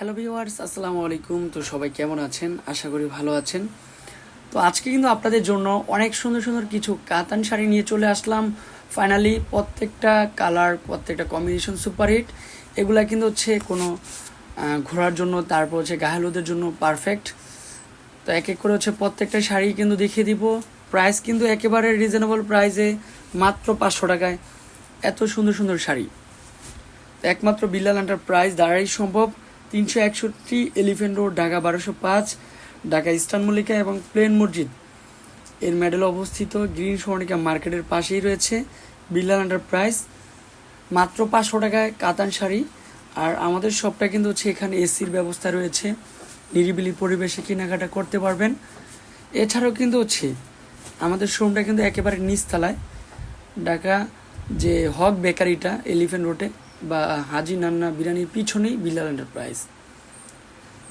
Hello viewers আসসালামু আলাইকুম। তো সবাই কেমন আছেন? আশা করি ভালো আছেন। তো আজকে কিন্তু আপনাদের জন্য অনেক সুন্দর সুন্দর কিছু কাতান শাড়ি নিয়ে চলে আসলাম। ফাইনালি প্রত্যেকটা কালার প্রত্যেকটা কম্বিনেশন সুপারহিট এগুলা কিন্তু হচ্ছে কোনো ঘোরার জন্য, তারপর হচ্ছে গাহেলুদের জন্য পারফেক্ট তো এক এক করে হচ্ছে প্রত্যেকটা শাড়ি কিন্তু দেখিয়ে দিব। প্রাইস কিন্তু একেবারে রিজনেবল প্রাইসে মাত্র পাঁচশো টাকায়। এত সুন্দর সুন্দর শাড়ি। একমাত্র বিল্লাল প্রাইস দ্বারাই সম্ভব। তিনশো একষট্টি এলিফেন্ট রোড, ঢাকা বারোশো পাঁচ, ঢাকা ইস্টার্ন মল্লিকা এবং প্লেন মসজিদ। এর মেডেল অবস্থিত গ্রিন স্বর্ণিকা মার্কেটের পাশেই রয়েছে বিল্লাল প্রাইস মাত্র পাঁচশো টাকায় কাতান শাড়ি। আর আমাদের শপটা কিন্তু হচ্ছে এখানে এসির ব্যবস্থা রয়েছে। নিরিবিলি পরিবেশে কেনাকাটা করতে পারবেন। এছাড়াও কিন্তু হচ্ছে আমাদের শোরুমটা কিন্তু একেবারে নিচতলায়। ঢাকা যে হক বেকারিটা, এলিফেন্ট রোডে। বা হাজি নান্না বিরিয়ানির পিছনেই বিল্লাল এন্টারপ্রাইজ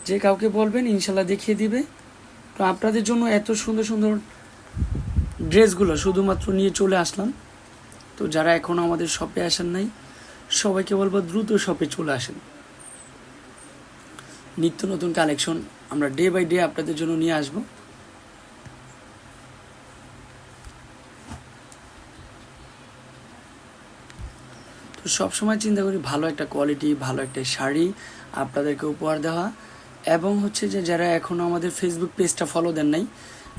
যে কাউকে বলবেন, ইনশাল্লাহ দেখিয়ে দিবে। তো আপনাদের জন্য এত সুন্দর সুন্দর ড্রেসগুলো শুধুমাত্র নিয়ে চলে আসলাম। তো যারা এখনও আমাদের শপে আসেন নাই, সবাইকে বলব দ্রুত শপে চলে আসেন। নিত্য নতুন কালেকশন আমরা ডে বাই ডে আপনাদের জন্য নিয়ে আসব। তো সবসময় চিন্তা করি ভালো একটা কোয়ালিটি ভালো একটা শাড়ি আপনাদেরকে উপহার দেওয়া। এবং হচ্ছে যে যারা এখনও আমাদের ফেসবুক পেজটা ফলো দেন নাই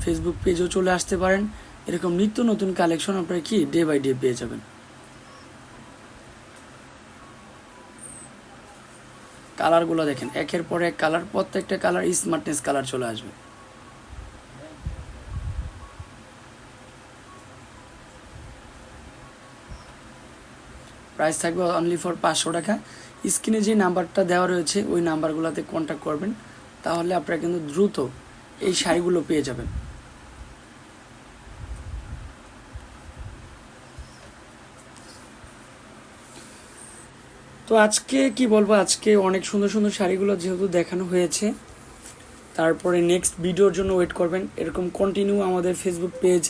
ফেসবুক পেজও চলে আসতে পারেন। এরকম নিত্য নতুন কালেকশন আপনারা কি ডে বাই ডে পেয়ে যাবেন। কালারগুলো দেখেন, একের পর এক কালার প্রত্যেকটা কালার স্মার্টনেস কালার চলে আসবে। প্রাইস থাকবে অনলি ফর পাঁচশো টাকা। স্ক্রিনে যে নাম্বারটা দেওয়া রয়েছে, ওই নাম্বারগুলোতে কন্ট্যাক্ট করবেন। তাহলে আপনারা কিন্তু দ্রুত এই শাড়িগুলো পেয়ে যাবেন। তো আজকে কি বলব? আজকে অনেক সুন্দর সুন্দর শাড়িগুলো যেহেতু দেখানো হয়েছে। তারপরে নেক্সট ভিডিওর জন্য ওয়েট করবেন। এরকম কন্টিনিউ আমাদের ফেসবুক পেজ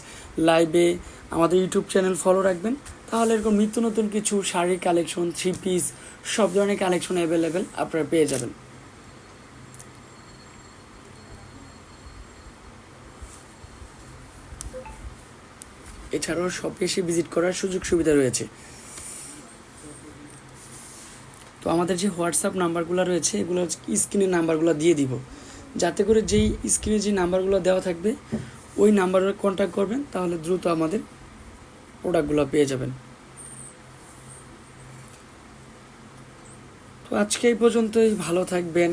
লাইভে আমাদের ইউটিউব চ্যানেল ফলো রাখবেন। তাহলে এরকম নিত্য নতুন কিছু শাড়ির কালেকশন থ্রি পিস সব ধরনের কালেকশন অ্যাভেলেবেল আপনারা পেয়ে যাবেন। এছাড়াও শপে এসে ভিজিট করার সুযোগ সুবিধা রয়েছে। তো আমাদের যে হোয়াটসঅ্যাপ নাম্বারগুলো রয়েছে, এগুলো স্ক্রিনের নাম্বারগুলো দিয়ে দিব। যাতে করে যেই স্ক্রিনে যে নাম্বারগুলো দেওয়া থাকবে, ওই নাম্বারে কন্ট্যাক্ট করবেন, তাহলে দ্রুত আমাদের প্রোডাক্টগুলো পেয়ে যাবেন। তো আজকে এই পর্যন্তই। ভালো থাকবেন,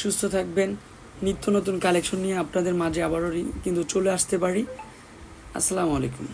সুস্থ থাকবেন। নিত্য নতুন কালেকশন নিয়ে আপনাদের মাঝে আবারও কিন্তু চলে আসতে পারি। আসসালামু আলাইকুম।